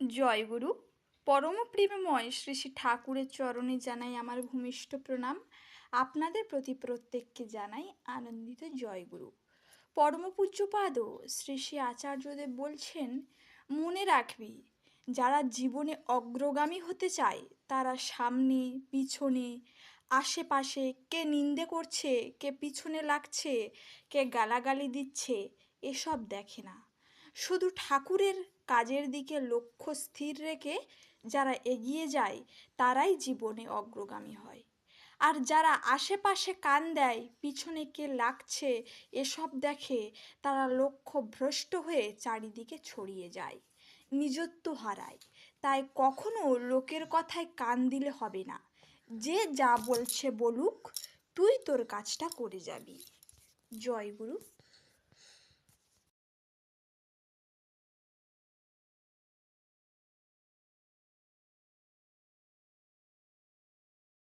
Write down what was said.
জয়গুরু পরম প্রেমময় শ্রী শ্রী ঠাকুরের চরণে জানাই আমার ভূমিষ্ঠ প্রণাম। আপনাদের প্রতি প্রত্যেককে জানাই আনন্দিত জয়গুরু পরম পূজ্যপাদ শ্রী শ্রী আচার্যদেব বলছেন, মনে রাখবি, যারা জীবনে অগ্রগামী হতে চায়, তারা সামনে, পিছনে, আশেপাশে, কে নিন্দে করছে, কে পিছনে লাগছে, কে গালাগালি দিচ্ছে, এসব দেখে না। শুধু ঠাকুরের কাজের দিকে লক্ষ্য স্থির রেখে যারা এগিয়ে যায়, তারাই জীবনে অগ্রগামী হয়। আর যারা আশেপাশে কান দেয়, পিছনে কে লাগছে, এসব দেখে তারা লক্ষ্য ভ্রষ্ট হয়ে চারিদিকে ছড়িয়ে যায়, নিজত্ব হারায়। তাই কখনো লোকের কথায় কান দিলে হবে না, যে যা বলছে বলুক, তুই তোর কাজটা করে যাবি। জয় গুরু।